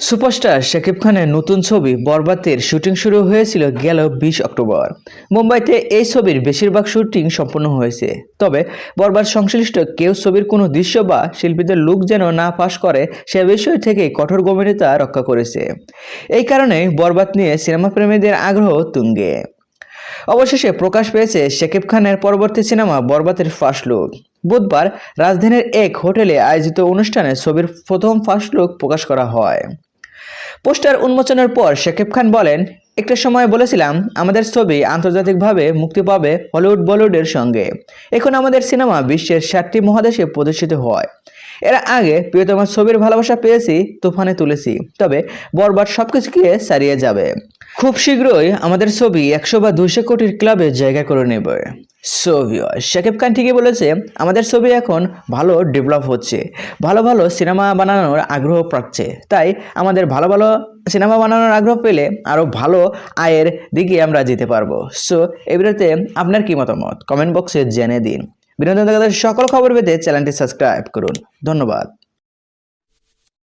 Superstar Shakib খানের নতুন ছবি বরবাতের শুটিং শুরু হয়েছিল গেল বিশ অক্টোবর। মুম্বাইতে এই ছবির বেশিরভাগ শুটিং সম্পন্ন হয়েছে। তবে বরবাদ সংশ্লিষ্ট কেউ ছবির কোনো দৃশ্য বা শিল্পীদের লুক যেন না পাশ করে, সে বিষয় থেকে কঠোর গভীরতা রক্ষা করেছে। এই কারণে বরবাদ নিয়ে সিনেমা প্রেমীদের আগ্রহ তুঙ্গে। অবশেষে প্রকাশ পেয়েছে শাকিব খানের পরবর্তী সিনেমা বরবাতের ফার্স্ট লুক। বুধবার রাজধানীর এক হোটেলে আয়োজিত অনুষ্ঠানে ছবির প্রথম ফার্স্ট লুক প্রকাশ করা হয়। পোস্টার উন্মোচনের পর শাকিব খান বলেন একটা সময় বলেছিলাম, আমাদের ছবি আন্তর্জাতিকভাবে মুক্তি পাবে হলিউড, বলিউডের সঙ্গে। এখন আমাদের সিনেমা বিশ্বের ষাটটি মহাদেশে প্রদর্শিত হয়। এর আগে প্রিয়তমার ছবির ভালোবাসা পেয়েছি, তুফানে তুলেছি, তবে বরবার সব কিছুকে সারিয়ে যাবে। খুব শীঘ্রই আমাদের ছবি একশো বা দুইশো কোটির ক্লাবে জায়গা করে নেবে। ছবি শাকিব খান ঠিকই বলেছে, আমাদের ছবি এখন ভালো ডেভেলপ হচ্ছে, ভালো ভালো সিনেমা বানানোর আগ্রহ পাচ্ছে, তাই আমাদের ভালো ভালো সিনেমা বানানোর আগ্রহ পেলে আরও ভালো আয়ের দিকে আমরা যেতে পারব। সো এই ভিডিওতে আপনার কী মতামত? কমেন্ট বক্সে জেনে দিন। বিনোদন জগতের সকল খবর পেতে চ্যানেলটি সাবস্ক্রাইব করুন। ধন্যবাদ।